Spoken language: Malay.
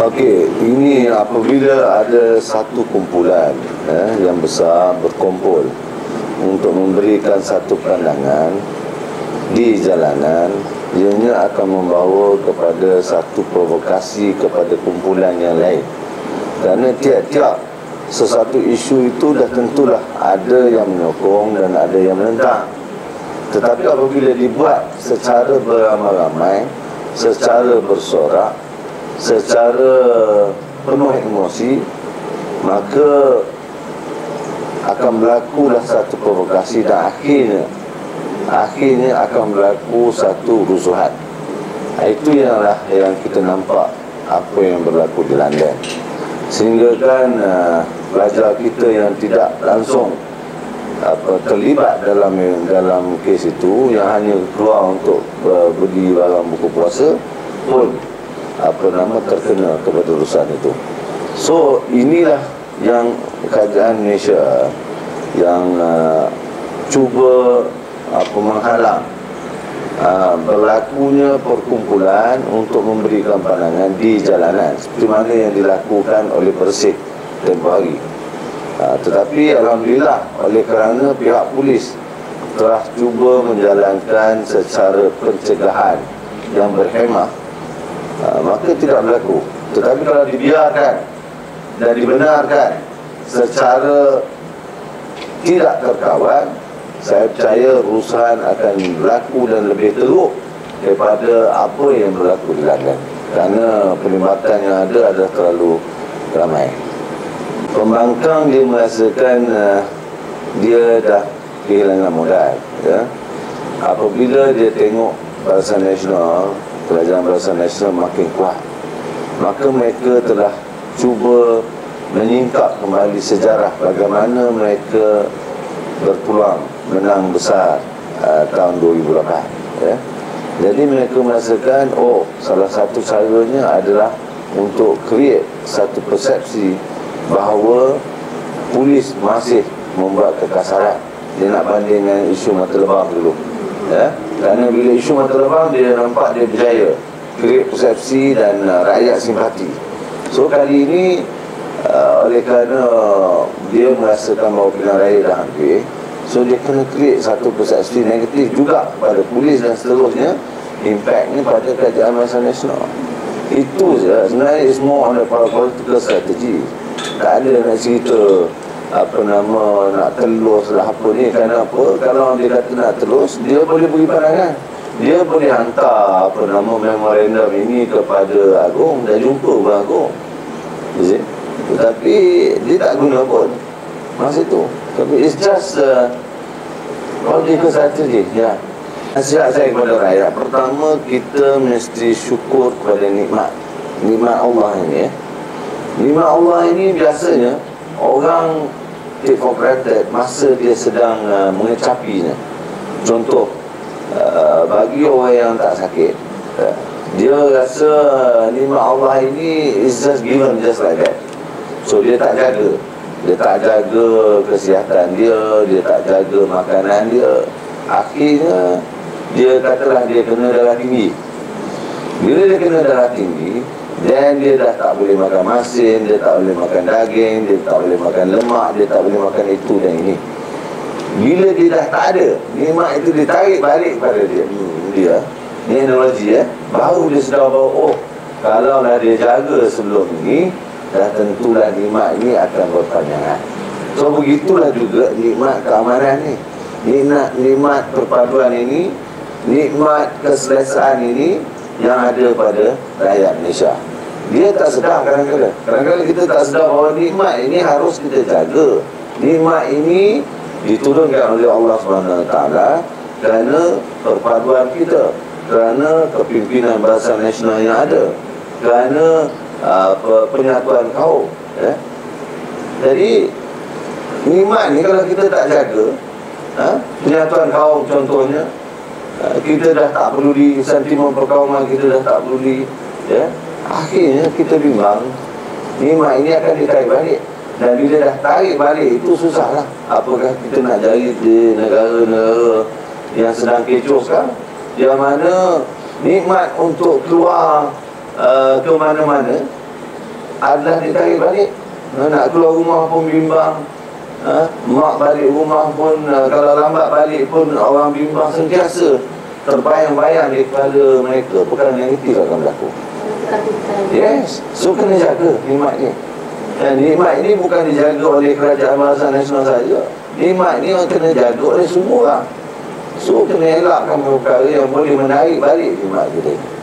Okey, ini apabila ada satu kumpulan eh, yang besar berkumpul untuk memberikan satu pandangan di jalanan, ianya akan membawa kepada satu provokasi kepada kumpulan yang lain. Kerana tiap-tiap sesuatu isu itu dah tentulah ada yang menyokong dan ada yang menentang. Tetapi apabila dibuat secara beramai-ramai, secara bersorak, secara penuh emosi maka akan berlakulah satu provokasi dan akhirnya akhirnya akan berlaku satu rusuhan. Itu ialah yang kita nampak apa yang berlaku di London. Sehingga kan uh, pelajar kita yang tidak langsung apa terlibat dalam dalam kes itu yang hanya keluar untuk uh, beli barang buku puasa pun apa nama terkena kepada urusan itu. So inilah yang kerajaan Malaysia yang uh, cuba apa menghalang uh, berlakunya perkumpulan untuk memberikan pandangan di jalanan seperti mana yang dilakukan oleh Persik tempoh hari. Uh, tetapi Alhamdulillah oleh kerana pihak polis telah cuba menjalankan secara pencegahan yang berhemah ha, maka tidak berlaku. Tetapi kalau dibiarkan dan dibenarkan secara tidak terkawal saya percaya urusan akan berlaku dan lebih teruk daripada apa yang berlaku di London kerana perlibatan yang ada adalah terlalu ramai. Pembangkang dia merasakan uh, dia dah kehilangan modal ya. apabila dia tengok Barisan Nasional kerajaan Barisan Nasional makin kuat. Maka mereka telah cuba menyingkap kembali sejarah bagaimana mereka berpeluang menang besar uh, tahun 2008 ya. jadi mereka merasakan oh salah satu caranya adalah untuk create satu persepsi bahawa polis masih membuat kekasaran. Dia nak banding dengan isu mata lebam dulu ya kerana bila isu mata lebam dia nampak dia berjaya. Create persepsi dan uh, rakyat simpati. So kali ini uh, oleh kerana dia merasakan bahawa pilihan raya dah hampir so dia kena create satu persepsi negatif juga pada polis dan seterusnya impactnya pada kerajaan masa nasional. Itu je. Sebenarnya is more on the political strategy. Tak ada nak cerita apa nama nak telus lah apa ni kerana apa? Kalau dia kata nak telus dia boleh beri pandangan. Dia boleh hantar apa nama memorandum ini kepada Agung dan jumpa Agung tetapi dia tak guna pun masa itu tapi it's just uh, political strategy ya. Nasihat saya kepada rakyat. Pertama kita mesti syukur kepada nikmat. Nikmat Allah ini ya. Nikmat Allah ini biasanya orang take for granted masa dia sedang uh, mengecapinya. Contoh uh, bagi orang yang tak sakit uh, dia rasa nikmat Allah ini is just given just like that. So dia tak jaga. Dia tak jaga kesihatan dia dia tak jaga makanan dia. Akhirnya dia katalah dia kena darah tinggi. Bila dia kena darah tinggi dan dia dah tak boleh makan masin Dia tak boleh makan daging Dia tak boleh makan lemak Dia tak boleh makan itu dan ini. Bila dia dah tak ada Nikmat itu ditarik balik pada dia. Hmm, Dia Ini analogi ya Baru dia sedar bahawa Oh Kalau dah dia jaga sebelum ini Dah tentulah nikmat ini akan berpanjangan So begitulah juga nikmat keamanan ni. Nikmat, nikmat perpaduan ini Nikmat keselesaan ini yang ada pada rakyat Malaysia dia tak sedar kadang-kadang. Kadang-kadang kita tak sedar bahawa nikmat ini harus kita jaga. Nikmat ini diturunkan oleh Allah SWT kerana perpaduan kita kerana kepimpinan bahasa nasional yang ada kerana uh, penyatuan kaum ya. jadi nikmat ni kalau kita tak jaga ha, penyatuan kaum contohnya uh, kita dah tak perlu di sentimen perkauman kita dah tak perlu di ya akhirnya kita bimbang nikmat ini akan ditarik balik. Dan bila dah tarik balik itu susahlah. Apakah kita nak cari di negara-negara yang sedang kecoh sekarang? Yang mana nikmat untuk keluar uh, ke mana-mana adalah ditarik balik. Nak keluar rumah pun bimbang ha, mak balik rumah pun ha, kalau lambat balik pun orang bimbang sentiasa terbayang-bayang di kepala mereka perkara negatif akan berlaku yes. So kena jaga nikmat ni. Dan nikmat ini bukan dijaga oleh kerajaan bangsa nasional saja nikmat ni kena jaga oleh semua orang. So kena elakkan perkara yang boleh menarik balik nikmat kita